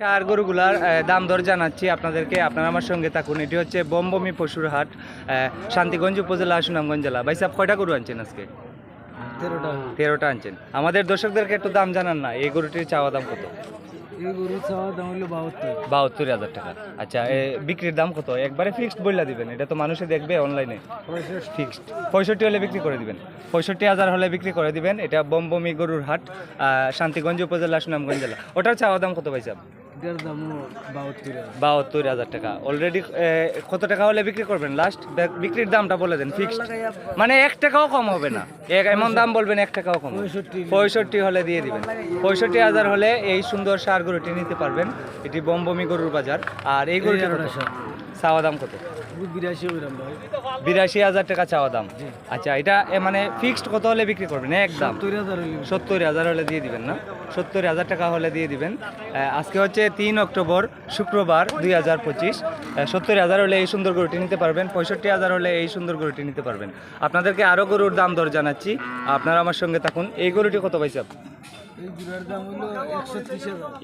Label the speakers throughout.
Speaker 1: আর গরুগুলার দাম দর জানাচ্ছি আপনাদেরকে আপনারা আমার সঙ্গে থাকুন। এটি হচ্ছে বমবমি পশুর হাট শান্তিগঞ্জ উপজেলা সুনামগঞ্জ জেলা। ভাই সাহেব কয়টা গরু আনছেন আজকে?
Speaker 2: তেরোটা।
Speaker 1: তেরোটা আনছেন। আমাদের দর্শকদেরকে একটু দাম জানান না এই গরুটির চাওয়া দাম কত?
Speaker 2: বাহাত্তর।
Speaker 1: হাজার টাকা। আচ্ছা বিক্রির দাম কত? একবারে ফিক্সড বললা দিবেন এটা তো মানুষে দেখবে অনলাইনে ফিক্সড পঁয়ষট্টি হলে বিক্রি করে দিবেন। পঁয়ষট্টি হাজার হলে বিক্রি করে দিবেন এটা বমবমি গরুর হাট শান্তিগঞ্জ উপজেলা সুনামগঞ্জ জেলা। ওটার চাওয়া দাম কত পাইছে
Speaker 2: এটার বাহাত্তর
Speaker 1: হাজার। টাকা। অলরেডি কত টাকা হলে বিক্রি করবেন? লাস্ট বিক্রির দামটা বলে দেন ফিক্সড মানে এক টাকাও কম হবে না। এমন দাম বলবেন এক টাকাও কম
Speaker 2: পঁয়ষট্টি
Speaker 1: হলে দিয়ে দিবেন। পঁয়ষট্টি হাজার হলে এই সুন্দর সার গরুটি নিতে পারবেন। এটি বমবমি গরুর বাজার। আর এই গরুটি চাওয়া দাম কত?
Speaker 2: বিরাশি
Speaker 1: হাজার টাকা চাওয়া দাম। আচ্ছা এটা মানে ফিক্সড কত হলে বিক্রি করবেন? একদম
Speaker 2: সত্তর হাজার
Speaker 1: সত্তর হাজার হলে দিয়ে দিবেন না? সত্তর হাজার টাকা হলে দিয়ে দিবেন। আজকে হচ্ছে তিন অক্টোবর শুক্রবার দুই হাজার পঁচিশ। সত্তর হাজার হলে এই সুন্দর গরুটি নিতে পারবেন। পঁয়ষট্টি হাজার হলে এই সুন্দর গরুটি নিতে পারবেন। আপনাদেরকে আরও গরুর দাম দর জানাচ্ছি। আপনারা আমার সঙ্গে থাকুন। এই গরুটি কত পাইছে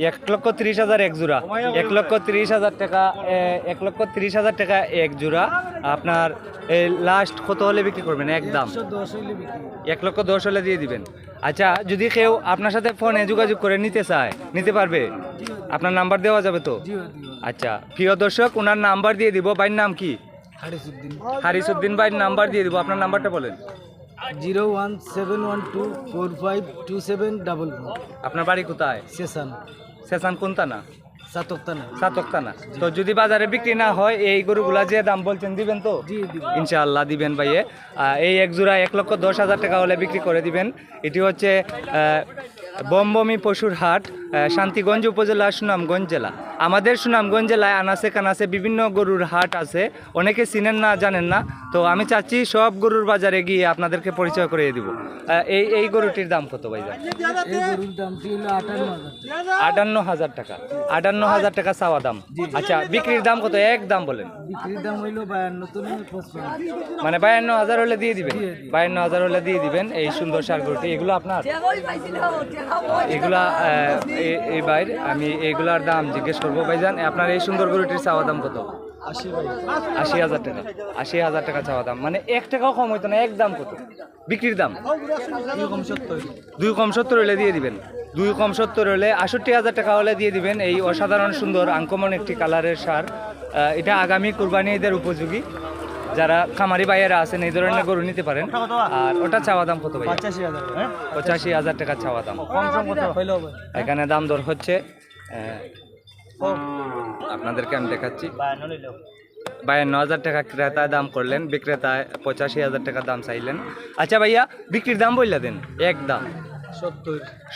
Speaker 1: এক লক্ষ তিরিশ হাজার এক জোড়া। এক লক্ষ তিরিশ হাজার টাকা এক লক্ষ তিরিশ হাজার টাকা এক জোড়া। আপনার এই লাস্ট কত হলে বিক্রি করবেন? একদম। এক লক্ষ দশ হলে দিয়ে দিবেন। আচ্ছা যদি কেউ আপনার সাথে ফোনে যোগাযোগ করে নিতে চায় নিতে পারবে? আপনার নাম্বার দেওয়া যাবে তো? আচ্ছা প্রিয় দর্শক ওনার নাম্বার দিয়ে দিব। বাইর নাম কি?
Speaker 2: হারিসুদ্দিন
Speaker 1: হারিসুদ্দিন বাইর নাম্বার দিয়ে দিব। আপনার নাম্বারটা বলেন।
Speaker 2: Zero one seven one two four five two seven double four
Speaker 1: আপনার বাড়ি কোথায়?
Speaker 2: সেশন
Speaker 1: সেসান কোনটা না
Speaker 2: সাতক্তানা।
Speaker 1: তো যদি বাজারে বিক্রি না হয় এই গরুগুলা যে দাম বলছেন দিবেন তো? ইনশাআল্লাহ দিবেন ভাইয়ে। এই এক জোড়া এক লক্ষ দশ হাজার টাকা হলে বিক্রি করে দিবেন। এটি হচ্ছে বমবমি পশুর হাট। শান্তিগঞ্জ উপজেলা সুনামগঞ্জ জেলা। আমাদের সুনামগঞ্জ জেলায় আনাসে কানাসে বিভিন্ন গরুর হাট আছে। অনেকে চিনেন না জানেন না। তো আমি চাচ্ছি সব গরুর বাজারে গিয়ে আপনাদেরকে পরিচয় করিয়ে দিব। এই এই গরুটির দাম কত
Speaker 2: হলো আটান্ন হাজার
Speaker 1: টাকা। আটান্ন হাজার টাকা চাওয়া দাম। আচ্ছা বিক্রির দাম কত? এক দাম বলেন। মানে বায়ান্ন হাজার হলে দিয়ে দিবেন? বায়ান্ন হাজার হলে দিয়ে দিবেন এই সুন্দর সার গরুটি। এগুলো আপনার? এগুলা এই বাইর, আমি এগুলার দাম জিজ্ঞেস করব। ভাইজান, আপনার এই সুন্দর গরুটির চাওয়া দাম কত?
Speaker 2: আশি
Speaker 1: হাজার টাকা। আশি হাজার টাকা চাওয়া দাম। মানে এক টাকাও কম হইতো না, এক দাম কত? বিক্রির দাম? দুই কম সত্তর হলে দিয়ে দিবেন। দুই কম সত্তর হলে আষট্টি হাজার টাকা হলে দিয়ে দিবেন এই অসাধারণ সুন্দর আনকমন একটি কালারের সার। এটা আগামী কুরবানি ঈদের উপযোগী। যারা খামারি বাইয়েরা আছেন এই ধরনের গরু নিতে পারেন। আর ওটা চাওয়া দাম কত ভাই
Speaker 2: পঁচাশি হাজার
Speaker 1: টাকা চাওয়া দাম। এখানে দাম দর হচ্ছে আপনাদেরকে আমি দেখাচ্ছি। বায়ান্ন হাজার টাকা ক্রেতা দাম করলেন বিক্রেতা পঁচাশি হাজার টাকা দাম চাইলেন। আচ্ছা ভাইয়া বিক্রির দাম বললা দেন এক দাম।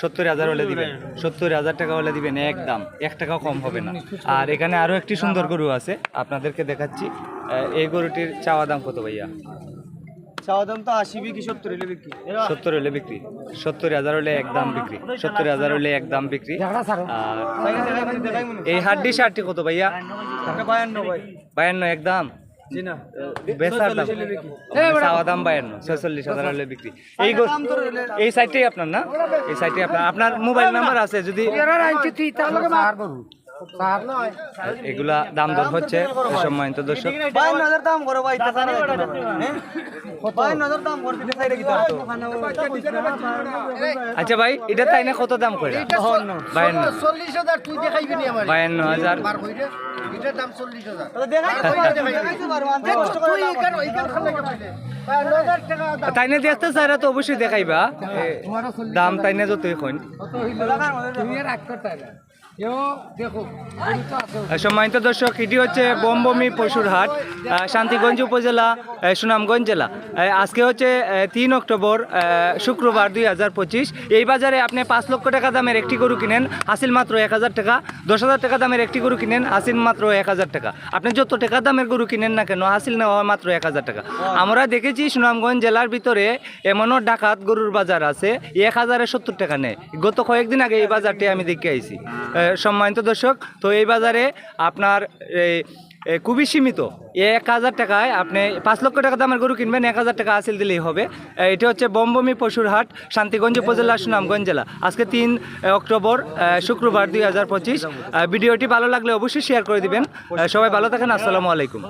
Speaker 2: সত্তর।
Speaker 1: হাজার হলে দিবেন। সত্তর হাজার টাকা হলে দিবেন এক দাম। এক টাকাও কম হবে না। আর এখানে আরও একটি সুন্দর গরু আছে আপনাদেরকে দেখাচ্ছি। এই গরুটির চাওয়া দাম কত ভাইয়া?
Speaker 2: চাওয়া দাম তো আশি বিক্রি সত্তর হইলে বিক্রি।
Speaker 1: সত্তর হলে বিক্রি। সত্তর হাজার হলে এক দাম বিক্রি। সত্তর হাজার হলে এক দাম বিক্রি। আর এই হাড্ডি শার্টটি কত ভাইয়া?
Speaker 2: বায়ান্ন
Speaker 1: বায়ান্ন এক দাম?
Speaker 2: জি না।
Speaker 1: বেচার দাম? চাওয়া দাম বায়ান্ন ছয়চল্লিশ হাজার হলে বিক্রি। এই গো- এই সাইডটাই আপনার না? এই সাইডটাই আপনার। আপনার মোবাইল নাম্বার আছে যদি এগুলা দাম দর হচ্ছে সম্মানিত দর্শক। আচ্ছা ভাই এটা তাই না কত দাম করে বায়ান্ন
Speaker 3: হাজার তুই নি
Speaker 1: দেখতে চাইরা তো অবশ্যই দেখাইবা। দাম তাই না যতই কইন সম্মানিত দর্শক, এটি হচ্ছে বমবমি পশুর হাট শান্তিগঞ্জ উপজেলা সুনামগঞ্জ জেলা। আজকে হচ্ছে তিন অক্টোবর শুক্রবার দুই হাজার পঁচিশ। এই বাজারে আপনি পাঁচ লক্ষ টাকা দামের একটি গরু কিনেন, হাসিল মাত্র এক হাজার টাকা। দশ হাজার টাকা দামের একটি গরু কিনেন, হাসিল মাত্র এক হাজার টাকা। আপনি যত টাকা দামের গরু কিনেন না কেন, হাসিল নেওয়া হয় মাত্র এক হাজার টাকা। আমরা দেখেছি সুনামগঞ্জ জেলার ভিতরে এমনও ডাকাত গরুর বাজার আছে, এক হাজারে সত্তর টাকা নেয়। গত কয়েকদিন আগে এই বাজারটি আমি দেখে আইছি। সম্মানিত দর্শক, তো এই বাজারে আপনার খুবই সীমিত। এক হাজার টাকায় আপনি পাঁচ লক্ষ টাকা দামের গরু কিনবেন, এক হাজার টাকা আসিল দিলেই হবে। এটা হচ্ছে বমবমি পশুর হাট, শান্তিগঞ্জ উপজেলা সুনামগঞ্জ জেলা। আজকে তিন অক্টোবর শুক্রবার দুই হাজার পঁচিশ। ভিডিওটি ভালো লাগলে অবশ্যই শেয়ার করে দিবেন। সবাই ভালো থাকেন, আসসালামু আলাইকুম।